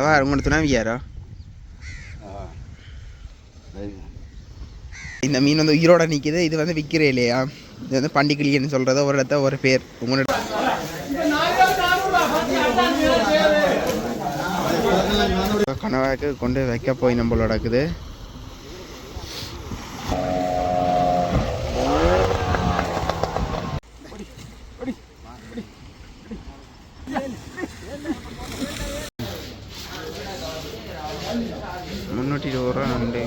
அதான் உங்களோட துணைவியாரோ இந்த மீன் வந்து உயிரோட நிற்கிது இது வந்து விற்கிற இல்லையா இது வந்து பண்டிகிளின்னு சொல்கிறத ஒரு இடத்த ஒரு பேர் உங்களோட கனவாக்கு கொண்டு வைக்க போய் நம்மளோட இருக்குது முன்னூற்றி இருபது ரூபா நண்டு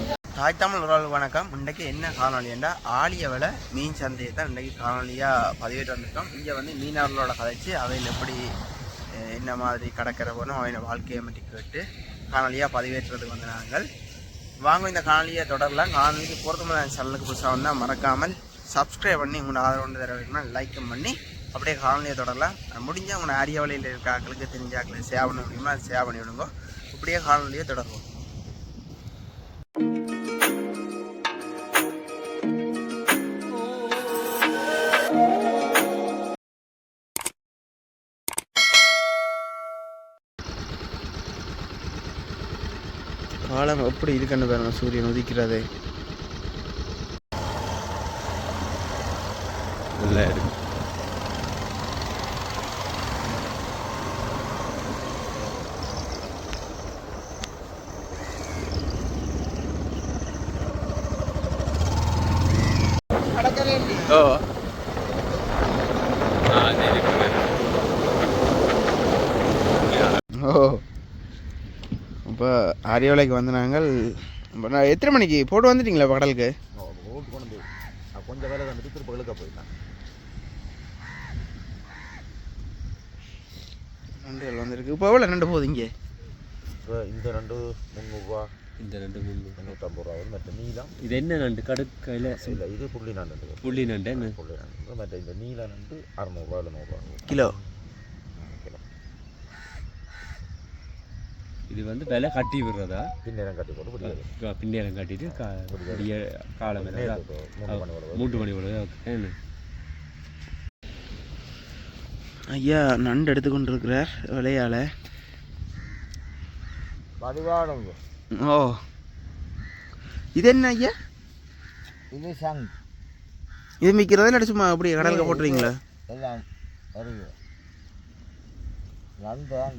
தாய் தமிழ் உறவுகள் வணக்கம். இன்றைக்கு என்ன காணொலின்னா ஆலிய விலை மீன் சந்தையை தான் இன்றைக்கு காணொலியாக பதிவேற்று வந்திருக்கோம். இங்கே வந்து மீனவர்களோட கதைச்சு அவையில் எப்படி என்ன மாதிரி கடற்கரை போனோம் அவையோட வாழ்க்கையை பற்றி கேட்டு காணொலியாக பதிவேற்றுறதுக்கு வந்து நாங்கள் வாங்க இந்த காணொலியை தொடரலாம். காணொலிக்கு போகிறது முதல் சேனலுக்கு புதுசாக வந்தால் மறக்காமல் சப்ஸ்கிரைப் பண்ணி உங்களோட ஆதரவு தர வேணும்னா லைக்கும் பண்ணி அப்படியே காணொலியை தொடரலாம். முடிஞ்சால் உங்களை அரிய வழியில் இருக்க ஆக்களுக்கு தெரிஞ்ச ஆட்களுக்கு சேவ் பண்ண முடியுமா? சேவ் பண்ணி விடுங்க. அப்படியே காணொலியை தொடருவோம். காலம் எப்படி இருக்குன்னு பாருங்க. சூரியன் உதிக்கிறது நல்லா இருக்கு ஓ ஓ இப்போ அரியவலைக்கு வந்து நாங்கள் எத்தனை மணிக்கு? போட்டு வந்துட்டீங்களா கடலுக்கு கொஞ்சம் வேலை வந்துட்டு திருப்ப இழுக்க போயிட்டேன் நண்டுகள் வந்திருக்கு. இப்போ எவ்வளோ நண்டு போகுது இங்கே? இப்போ இந்த ரெண்டு முந்நூறுரூவா இந்த ரெண்டு முள்ளு முந்நூற்றம்பது ரூபா வரும் மற்ற நீளம். இது என்ன நண்டு? கடுக்கையில் இல்லை இது புள்ளி நண்டு. புள்ளி நண்டு என்ன? புள்ளி நண்டு. மற்ற இந்த நீல நண்டு அறநூறுவா எழுநூறுவா. Kilo kilo? இது வந்து விலை கட்டி விடுறதா? பின்னேரம் கட்டி போட்டு பின்னேரம் கட்டிட்டு கா விடிய காலம் மூட்டு மணி விடுது என்ன? ஐயா நண்டு எடுத்துக்கொண்டு இருக்கிறார் விலையால். பதிவாடுங்க ஓ. இது என்ன ஐயா? இது சங் இது மிக்கிறதா இல்லை சும்மா அப்படியே கடலுக்கு போட்டுறீங்களா? எல்லாம் வருது. நண்டு தான்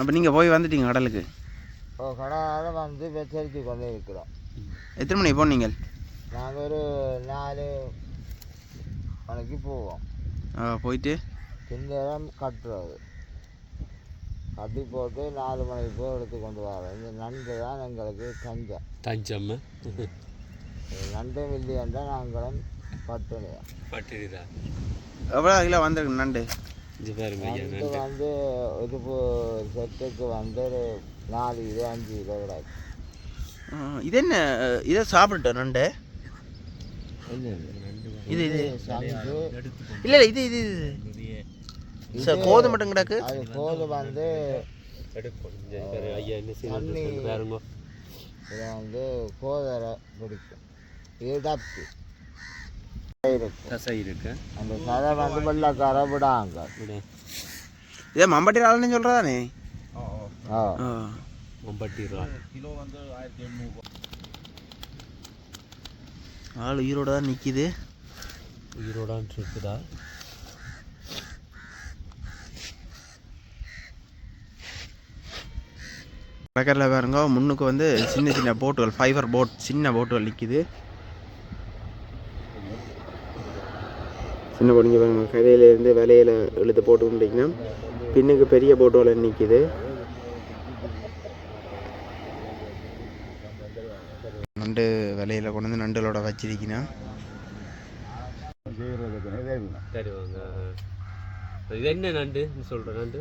அப்போ நீங்கள் போய் வந்துட்டீங்க கடலுக்கு? இப்போ கடாத வந்து வெச்சரித்து கொண்டே இருக்கிறோம் எத்தனை மணிக்கு போனீங்க? நாங்கள் ஒரு நாலு மணிக்கு போவோம். ஆ போயிட்டு? பின்னேரம் கட்டுறது. கட்டி போட்டு நாலு மணிக்கு போய் எடுத்து கொண்டு வரோம் இந்த நண்டு தான் எங்களுக்கு தஞ்சம். தஞ்சம். நண்டு மில்லியன் தான் நாங்களும் பட்டுனியா. பட்டிரிதா எவ்வளோ கிலோ வந்திருக்கு நண்டு? இது வந்து ஒரு பு- செட்டுக்கு வந்து ஒரு நாலு கிலோ அஞ்சு கிலோ கிடக்கு. ஆ, இது என்ன இதை சாப்பிட்டோம் நண்டு? இது இது. இல்லை இல்லை இது இது இது. சார் கோதுமை மட்டும் கிடக்கு. அது கோது வந்து இதை வந்து கோதரை பிடிக்கும். இது டப்பு இருக்கும் தசை இருக்கு. அந்த சதை வந்து வெள்ளக்கார விடாங்க. விட. இதே மம்பட்டி ஆளுன்னு சொல்கிறதானே ஆள் உயிரோட தான் நிற்கிது உயிரோடான் இருக்குதா பாருங்க முன்னுக்கு வந்து சின்ன சின்ன போட்டுகள் ஃபைபர் போட் சின்ன போட்டுகள் நிற்கிது சின்ன போட்டுங்க பாருங்க கரையிலேருந்து விலையில இழுத்து போட்டு கொண்டிங்கன்னா பின்னுக்கு பெரிய போட்டுகள் நிற்கிது நண்டு விலையில கொண்டு வந்து நண்டுகளோட வச்சிருக்கணும் தருவாங்க இது என்ன நண்டு சொல்ற நண்டு?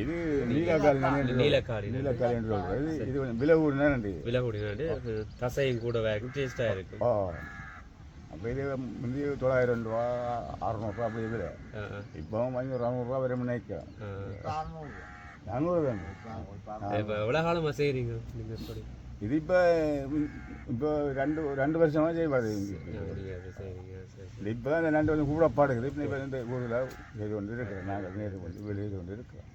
இது நீலக்காரி நண்டு நீலக்காரி நண்டு. நீலக்காரி என்று சொல்றது இது இது கொஞ்சம் விலை கூடின நண்டு? விலகுடி நண்டு. தசையும் கூட வேகும் டேஸ்டா இருக்கும் ஓ அப்போ இது முந்தி தொள்ளாயிரம் ரூபா அறநூறுவா அப்படி இப்போ ஐநூறு அறநூறுவா வரை நினைக்கிறோம். ஆ. நானூறு வேணும் இப்ப எவ்வளவு காலமா செய்றீங்க நீங்க எப்படி இது இப்போ இப்போ ரெண்டு ரெண்டு வருஷமாக செய்வாது அப்படியா, சரிங்க சரி இப்போ தான் இந்த ரெண்டு வருஷம் கூட பாடுகிறது இப்போ இப்போ இந்த ஊரில் செய்து கொண்டு இருக்கிறோம். நாங்கள் நேரு கொண்டு வெளியே கொண்டு இருக்கிறோம்.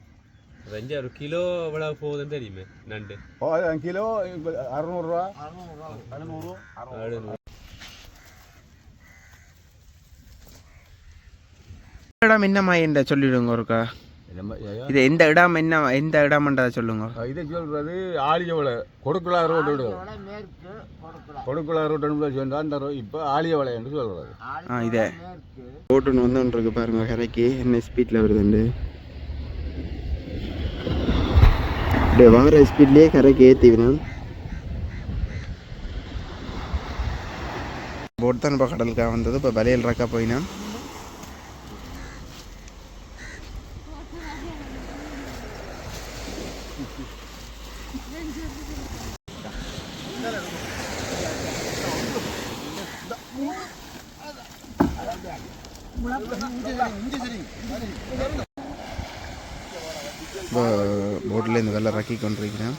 ஒரு கிலோ எவ்வளவு போகுதுன்னு தெரியுமே நண்டு? ஓ அது கிலோ இப்போ அறநூறுரூவா அறுநூறு. இடம் என்னம்மா என்ற சொல்லிடுங்க ஒருக்கா? இது எந்த இடம் என்ன எந்த இடம்ன்றதை சொல்லுங்க. இதை சொல்கிறது ஆலியவளை கொடுக்குலா ரோடு கொடுக்குலா ரோடு சொன்னால் அந்த ரோ இப்போ ஆலியவளை என்று சொல்கிறது ஆ இதே. மேற்கு. போட்டுன்னு வந்துருக்கு பாருங்க கரைக்கு. என்ன ஸ்பீடில் வருதுண்டு அப்படியே வாங்குற ஸ்பீட்லேயே கரைக்கு ஏற்றி விடும் போட் தான் இப்போ கடலுக்காக வந்தது இப்போ வலையில் ரக்கா போயினா இப்போ போட்டில் கொண்டிருக்கிறேன்.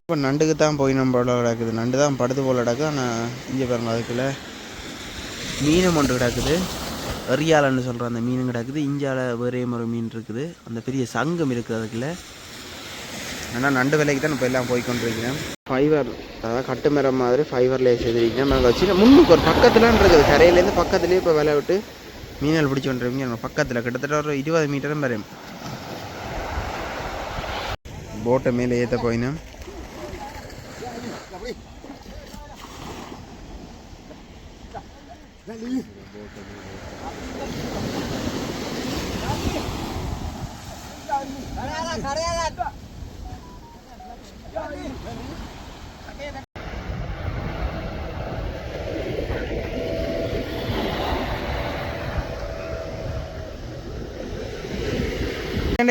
இப்போ நண்டுக்கு தான் போய் நம்ம கிடக்குது. நண்டு தான் படுத்து போல் கிடக்கு. ஆனால் இங்கே பாருங்க அதுக்குள்ள மீனும் ஒன்று கிடக்குது. எரியாலன்னு சொல்கிற அந்த மீனும் கிடக்குது. இஞ்சால வேறே ஒரு மீன் இருக்குது. அந்த பெரிய சங்கம் இருக்குது அதுக்குள்ள. ஆனால் நண்டு விலைக்கு தான் இப்போ எல்லாம் போய் கொண்டிருக்கிறேன். ஃபைவர் அதாவது கட்டுமரம் மாதிரி ஃபைவரில் செஞ்சுருக்கீங்க நாங்கள் வச்சு முன்னுக்கு ஒரு பக்கத்தில் இருக்குது. கரையிலேருந்து பக்கத்துலேயே இப்போ விலை விட்டு மீனால் பிடிச்சி கொண்டிருக்கீங்க. நம்ம பக்கத்தில் கிட்டத்தட்ட ஒரு இருபது மீட்டரும் வரையும் போட்டை மேலே ஏற்ற போயினேன்.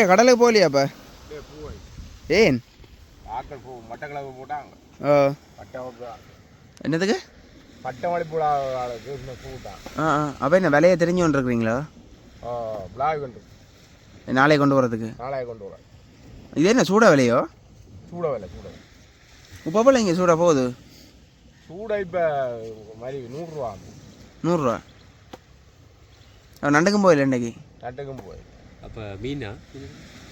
ஏன்டா கடலுக்கு போகலையா அப்போ? ஏன்? ஆக்கள் பூ மட்டக்கிழவு போட்டாங்க. ஓ என்னதுக்கு? பட்டை மணி பூடா இந்த பூ தான் ஆ ஆ. அப்போ என்ன விலையை தெரிஞ்சு கொண்டு இருக்கிறீங்களா பிளாக் கொண்டு நாளைக்கு கொண்டு வரதுக்கு நாளைக்கு கொண்டு வரேன் இது என்ன சூட விலையோ? சூட வேலை சூட இப்போ போல இங்கே சூட போகுது? சூட இப்போ மாதிரி நூறுரூவா நூறுரூவா நண்டுக்கும் போயில இன்னைக்கு? நட்டுக்கும் போய் அப்ப மீனா?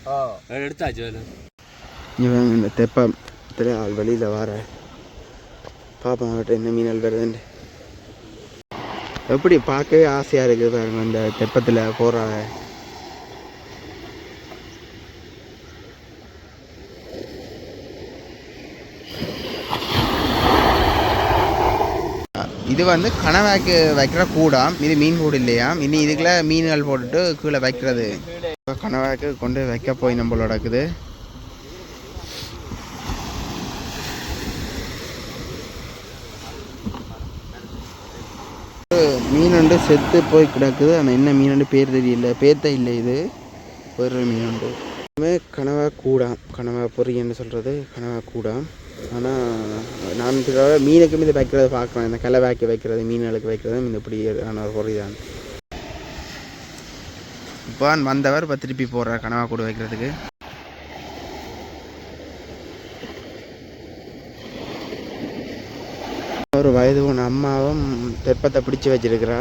ஆ. எடுத்தாச்சு இவன் இந்த தெப்பத்தில் ஆள் வெளியில் வர. பாப்பா அவட்ட என்ன மீனல் வருதுன்னு எப்படி பார்க்கவே ஆசையாக இருக்குது பாருங்க இந்த தெப்பத்தில் போகிறாங்க இது வந்து கனவாக்கு வைக்கிற கூடாம் இது மீன் கூடு இல்லையாம் இனி இதுக்குள்ள மீன்கள் போட்டுட்டு கீழே வைக்கிறது. இப்போ கனவாக்கு கொண்டு வைக்க போய் நம்மளோட இருக்குது மீன் வந்து செத்து போய் கிடக்குது. ஆனால் என்ன மீன் பேர் தெரியல. பேர்த்த இல்லை இது. ஒரு மீன் உண்டு கனவா கூடாம் கனவா பொரியன்னு சொல்கிறது கனவா கூடாம் ஆனால் நான் இதுக்காக மீனுக்கு மீது வைக்கிறத பார்க்குறேன் இந்த கலை வாக்கி வைக்கிறது மீன்களுக்கு வைக்கிறது இந்த இப்படி ஆன ஒரு தான் இப்போ வந்தவர் இப்போ திருப்பி போடுறார் கனவா கூடு வைக்கிறதுக்கு. ஒரு வயது ஒன்று அம்மாவும் தெப்பத்தை பிடிச்சு வச்சிருக்கிறா.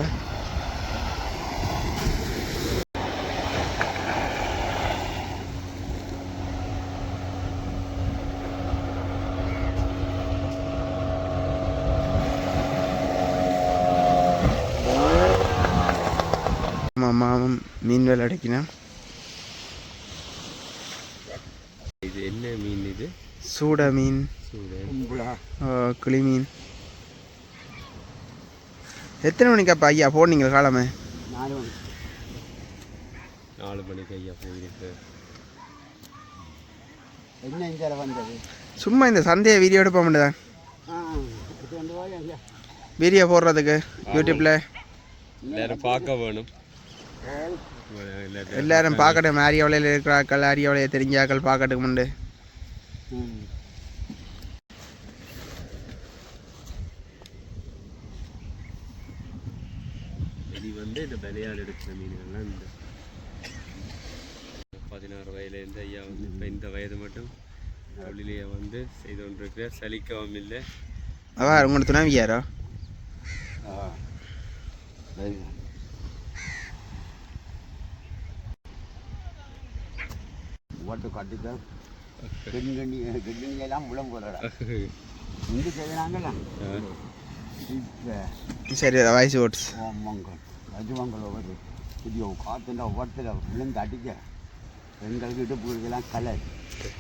அம்மாவும் மீன் வேலை அடைக்கினேன் இது என்ன மீன் இது? சூட மீன். கிளி மீன். எத்தனை மணிக்காப்பா ஐயா போனீங்க காலமே? நாலு மணி. நாலு மணிக்கு ஐயா போயிருக்கு. என்ன இந்தியாவில் வந்தது? சும்மா இந்த சந்தையை வீடியோ எடுப்ப முடியாதான் வீடியோ போடுறதுக்கு யூடியூப்பில் பார்க்க வேணும். எல்லாரும் பார்க்கட்டும். ஆரியவளையில் இருக்கிற ஆக்கள் ஆரியவளையை தெரிஞ்ச ஆக்கள் பார்க்கட்டும் உண்டு. இது வந்து இந்த விளையாடு எடுக்கிற மீன்கள்லாம் இந்த பதினாறு வயதுலேருந்து ஐயா வந்து இப்போ இந்த வயது மட்டும் தொழிலையே வந்து செய்து கொண்டிருக்கிறார். சலிக்கவும் இல்லை. அவா உங்களோட துணைவியாரோ? ஓட்டு கட்டிக்க கெண்ணி கெண்ணி எல்லாம் முழம் போறடா இங்கே செய்யறாங்கல்ல இப்போ சரி வயசு ஓட்ஸ் ஓமங்கள் ரஜமங்கல் ஒவ்வொரு புதிய காற்றுண்ட ஒவ்வொருத்தர் விழுந்து அடிக்க எங்களுக்கு இடுப்புகளுக்கெல்லாம் கலர்.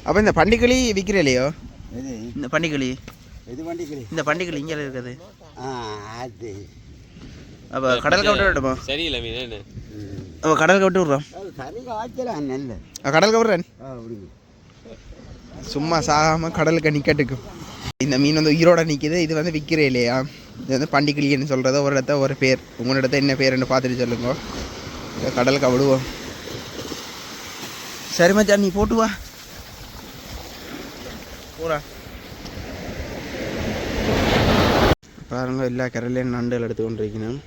அப்போ இந்த பண்டிகளி விற்கிறலையோ எது? இந்த பண்டிகளி. எது வண்டிக்கிறீ இந்த பண்டிகளி இங்கே இருக்குது. ஆ அது. அப்போ கடலுக்கு விட்டு விடுமா சரியில்லை மீன். கடலுக்கு விட்டு விட்றான் சரி கடலுக்கு விட்றேன் சும்மா சாகாமல் கடலுக்கு நிக்கட்டுக்கும் இந்த மீன் வந்து உயிரோட நிற்கிது இது வந்து விற்கிறே இல்லையா? இது வந்து பண்டிகிளின்னு சொல்கிறத ஒரு இடத்த ஒரு பேர். உங்களோட இடத்த என்ன பேருன்னு பார்த்துட்டு சொல்லுங்க. கடலுக்கு விடுவோம் சரி மச்சான் நீ போட்டு வா. போடா. பாருங்க எல்லா கரையிலையும் நண்டுகள் எடுத்து கொண்டிருக்கணும்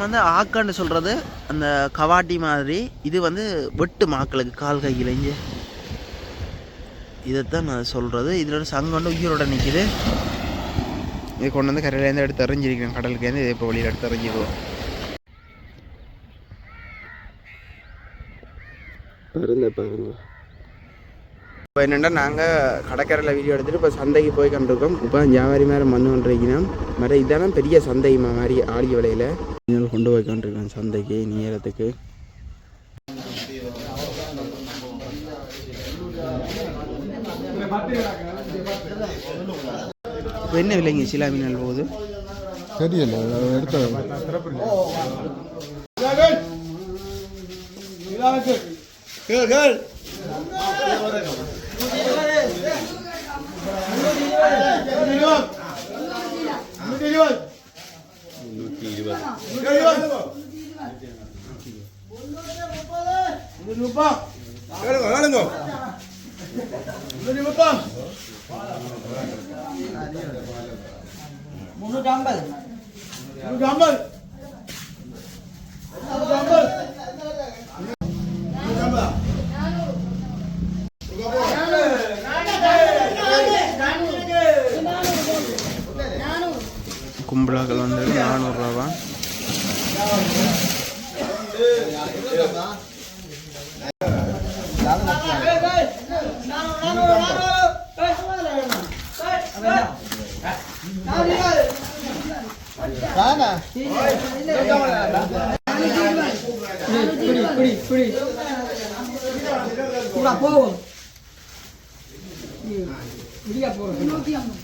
தான் வந்து ஆக்கான்னு சொல்கிறது அந்த கவாட்டி மாதிரி. இது வந்து வெட்டு மாக்களுக்கு கால் கை இளைஞ்சு இதைத்தான் நான் சொல்கிறது இதில் ஒரு சங்கம் வந்து உயிரோட நிற்கிது இதை கொண்டு வந்து கரையிலேருந்து எடுத்து எறிஞ்சிருக்கிறேன் கடலுக்கேருந்து இதை இப்போ வழியில் எடுத்து அறிஞ்சிடுவோம் பாருங்க பாருங்க. இப்போ என்னென்னா நாங்கள் கடற்கரையில் வீடியோ எடுத்துகிட்டு இப்போ சந்தைக்கு போய் கண்டிருக்கோம். இப்போ வியாபாரி மேலே மண்ணு கொண்டிருக்கணும் மாதிரி இதான பெரிய சந்தை மா- மாதிரி ஆடிய விலையில். கொண்டு போய் கொண்டிருக்கேன் சந்தைக்கு நேரத்துக்கு. இப்போ என்ன விலைங்க சிலா மீனல் போகுது? தெரியல எடுத்த Yeah. போவோம் முடியா போறோம் நூத்தி ஐம்பது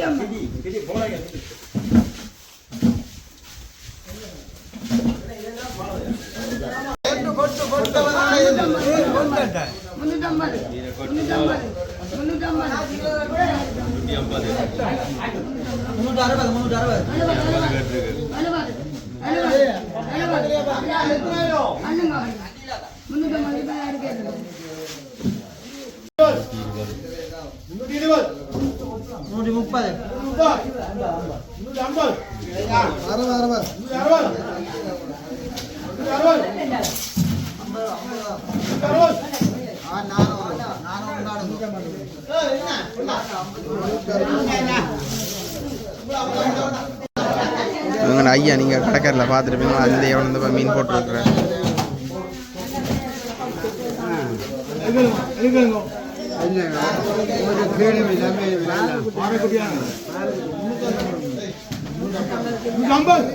நூத்தி நூற்றி ஐம்பது. ஐயா நீங்கள் கடைக்கரில் பார்த்துருப்பீங்க அந்த எவ்வளோ வந்து மீன் போட்டுருக்குறேன் ஐம்பது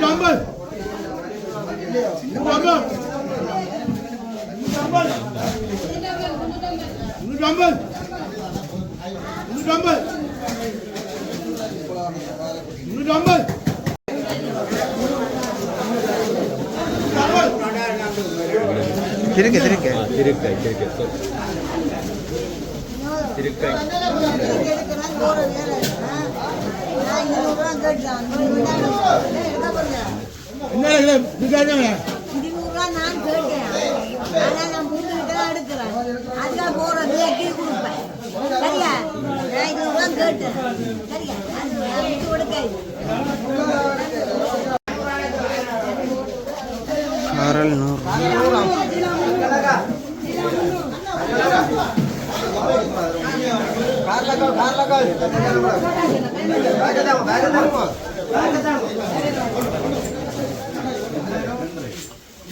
Mükemmel. Mükemmel. Mükemmel. Mükemmel. Mükemmel. Mükemmel. Direkt direkt direkt direkt direkt direkt direkt எடுக்கிறேன். அதுக்காக போறது கீழே கொடுப்பேன் சரியா? நான் இருநூறுவா கேட்டேன். சரியா? அது நான்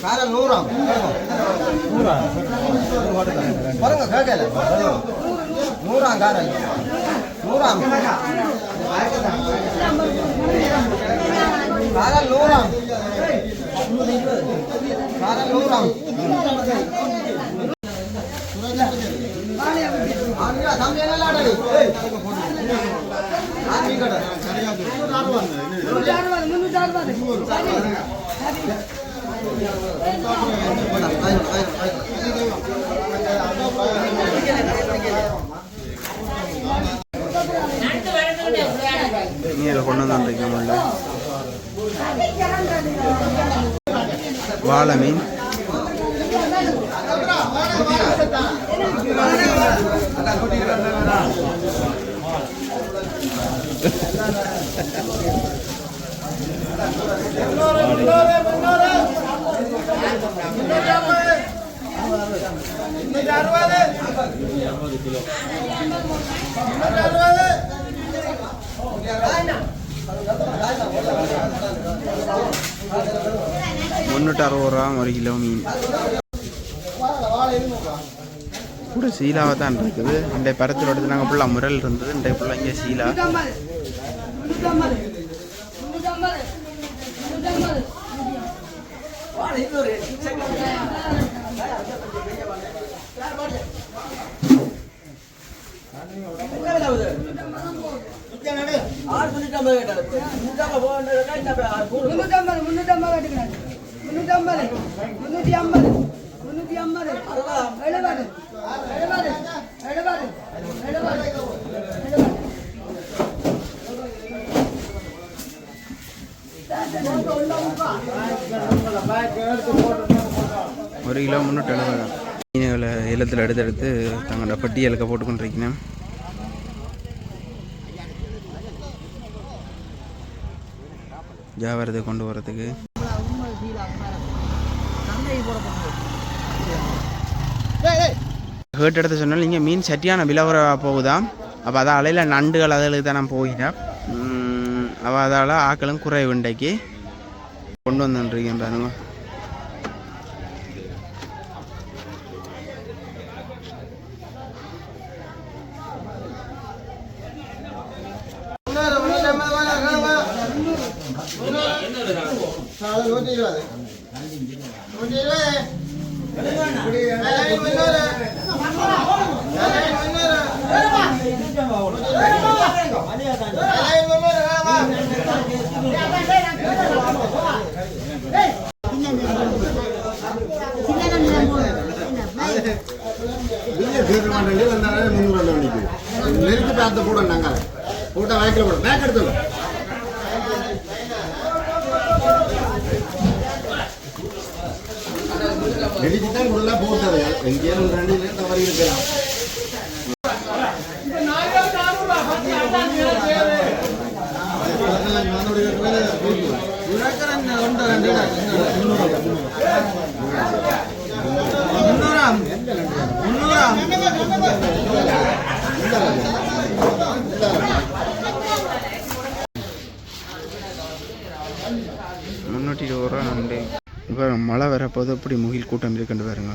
கொடுக்காது காரல் நூறு? நூறாம் பாருங்க கேட்கல நூறாம் காரம் நூறாம் காரம் நூறாம் காரம் நூறாம் தம்பி என்ன ஆடடி ஆர்மி கடை. நீரை கொண்டு வந்துருக்க முடியல வாழை மீன். முன்னூற்றி அறுபது ரூபா ஒரு கிலோ மீன். கூட சீலாவை தான் இருக்குது. இந்த படத்தில் எடுத்து நாங்கள் ஃபுல்லாக முரல் இருந்தது. இந்த ஃபுல்லாக இங்கே சீலா. முன்னூற்றம்பது முன்னூற்றம்பது எடுக்கிறாங்க முன்னூற்றம்பது முன்னூற்றி ஐம்பது முன்னூற்றி ஐம்பது எழுபது எழுபது எழுபது எழுபது. ஒரு கிலோ முன்னூற்றி எழுபது. மீனவளை மீன்களை எடுத்தெடுத்து எடுத்து எடுத்து தங்களோட பட்டியலுக்கு போட்டுக்கொண்டிருக்கணும் வியாபாரத்தை கொண்டு வரதுக்கு. ஹேட் எடுத்து சொன்னால் இங்கே மீன் சட்டியான விலவர போகுதான் அப்போ அதான் அலையில் நண்டுகள் அதில் தான் நான் போகிறேன். அவள் அதால் ஆக்களும் குறைவுண்டைக்கு கொண்டு வந்துருக்கேன் பாருங்க நூற்றி இருபது நூற்றி இருபது நெருக்கி பார்த்து போட நாங்கள் போட்டா வாய்க்கில் போட பேக் எடுத்துடும் நெடிச்சு தான் உள்ள போட்டது எங்கேயும் ரெண்டு தவறி இருக்கலாம் முந்நூற்றி இருபது ரூபா நண்டு இப்போ வரப்போது எப்படி? முகில் கூட்டம் இருக்குன்னு பாருங்க.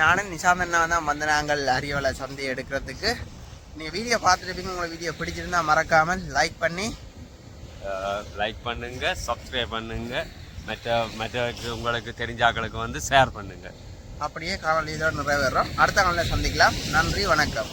நானும் நிஷாந்தண்ணா தான் வந்து நாங்கள் அரியவலை சந்தை எடுக்கிறதுக்கு. நீங்கள் வீடியோ பார்த்துருப்பீங்க உங்களுக்கு வீடியோ பிடிச்சிருந்தா மறக்காமல் லைக் பண்ணி. லைக் பண்ணுங்க சப்ஸ்கிரைப் பண்ணுங்க. மற்ற மற்றவருக்கு உங்களுக்கு தெரிஞ்சாக்களுக்கு வந்து ஷேர் பண்ணுங்க. அப்படியே காணொலியோடு நிறைவேறோம் அடுத்த காலையில் சந்திக்கலாம். நன்றி வணக்கம்.